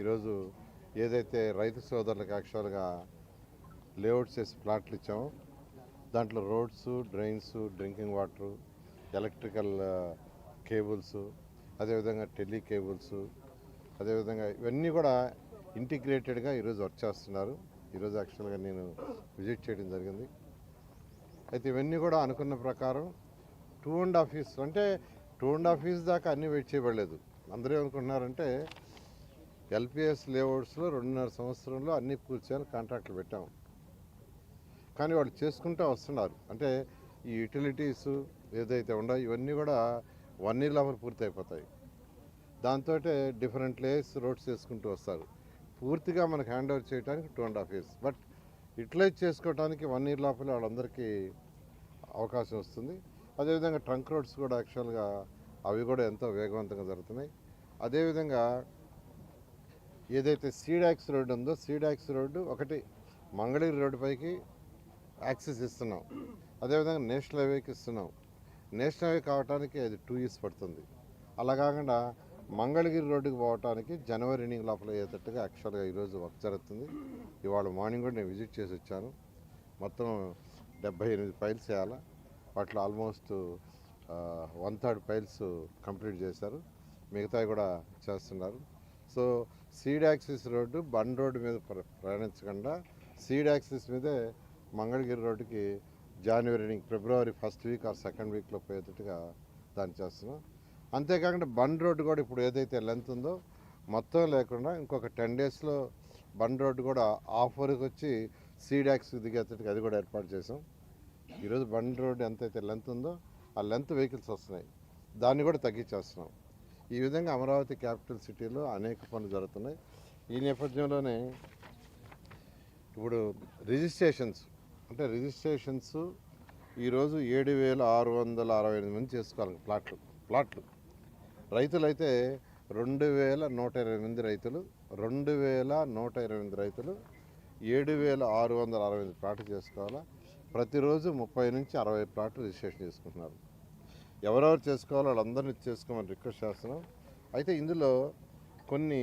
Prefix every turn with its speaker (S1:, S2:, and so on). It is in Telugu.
S1: ఈరోజు ఏదైతే రైతు సోదరులకు యాక్చువల్గా లేఅవుట్స్ చేసి ప్లాట్లు ఇచ్చామో దాంట్లో roads drains drinking water electrical cables అదేవిధంగా టెలి కేబుల్స్ అదేవిధంగా ఇవన్నీ కూడా ఇంటిగ్రేటెడ్గా ఈరోజు వర్క్ చేస్తున్నారు. ఈరోజు యాక్చువల్గా నేను విజిట్ చేయడం జరిగింది. అయితే ఇవన్నీ కూడా అనుకున్న ప్రకారం టూ అండ్ హాఫ్ ఇయర్స్ అంటే టూ అండ్ హాఫ్ ఇయర్స్ దాకా అన్నీ వెయిట్ చేయబడలేదు. అందరూ ఏమనుకుంటున్నారంటే ఎల్పిఎస్ లేఅవుట్స్లో రెండున్నర సంవత్సరంలో అన్నీ పూర్తి చేయాలని కాంట్రాక్ట్లు పెట్టాము కానీ వాళ్ళు చేసుకుంటూ వస్తున్నారు. అంటే ఈ యూటిలిటీస్ ఏదైతే ఉండో ఇవన్నీ కూడా వన్ ఇయర్ లోపల పూర్తి అయిపోతాయి. దాంతో డిఫరెంట్ లేయర్స్ రోడ్స్ చేసుకుంటూ వస్తారు. పూర్తిగా మనకు హ్యాండ్ ఓవర్ చేయడానికి two and half years. But utilize చేసుకోవడానికి వన్ ఇయర్ లోపల వాళ్ళందరికీ అవకాశం వస్తుంది. అదేవిధంగా ట్రంక్ రోడ్స్ కూడా యాక్చువల్గా అవి కూడా ఎంతో వేగవంతంగా జరుగుతున్నాయి. అదేవిధంగా ఏదైతే సీడాక్స్ రోడ్డు ఉందో సీడాక్స్ రోడ్డు ఒకటి మంగళగిరి రోడ్డు పైకి యాక్సెస్ ఇస్తున్నాం. అదేవిధంగా నేషనల్ హైవేకి ఇస్తున్నాం. నేషనల్ హైవే కావడానికి అది టూ ఇయర్స్ పడుతుంది. అలా కాకుండా మంగళగిరి రోడ్డుకి పోవటానికి జనవరి ఎండింగ్ లోపల అయ్యేటట్టుగా యాక్చువల్గా ఈరోజు వర్క్ జరుగుతుంది. ఇవాళ మార్నింగ్ కూడా నేను విజిట్ చేసి వచ్చాను. మొత్తం డెబ్బై ఎనిమిది ఫైల్స్ వేయాలా. వాటిలో almost one third files complete చేశారు. మిగతావి కూడా చేస్తున్నారు. So seed axis road bund road మీద ప్ర- ప్రయాణించకుండా సీడ్ యాక్సిస్ మీదే మంగళగిరి రోడ్డుకి జనవరి ఫిబ్రవరి ఫస్ట్ వీక్ ఆర్ సెకండ్ వీక్లో పోయేటట్టుగా దాన్ని చేస్తున్నాం. అంతేకాకుండా బండ్ రోడ్డు కూడా ఇప్పుడు ఏదైతే లెంత్ ఉందో మొత్తం లేకుండా ఇంకొక టెన్ డేస్లో బండ్ రోడ్డు కూడా ఆఫ్ వరకు వచ్చి సీడ్ యాక్స్ దిగేటట్టుగా అది కూడా ఏర్పాటు చేసాం ఈరోజు బండ్ రోడ్డు ఎంతైతే లెంత్ ఉందో ఆ లెంత్ వెహికల్స్ వస్తున్నాయి. దాన్ని కూడా తగ్గించేస్తున్నాం. ఈ విధంగా అమరావతి క్యాపిటల్ సిటీలో అనేక పనులు జరుగుతున్నాయి. ఈ నేపథ్యంలోనే ఇప్పుడు రిజిస్ట్రేషన్స్ అంటే రిజిస్ట్రేషన్స్ ఈరోజు ఏడు వేల ఆరు వందల అరవై ఎనిమిది మంది చేసుకోవాలి ప్లాట్లు ప్లాట్లు. రైతులైతే రెండు వేల నూట ఇరవై ఎనిమిది రైతులు రెండు వేల నూట ఇరవై ఎనిమిది రైతులు ఏడు వేల ఆరు వందల అరవై ఎనిమిది ప్లాట్లు చేసుకోవాలా? ప్రతిరోజు ముప్పై నుంచి అరవై ప్లాట్లు రిజిస్ట్రేషన్ చేసుకుంటున్నారు. ఎవరెవరు చేసుకోవాలో వాళ్ళందరినీ చేసుకోమని రిక్వెస్ట్ చేస్తున్నాం. అయితే ఇందులో కొన్ని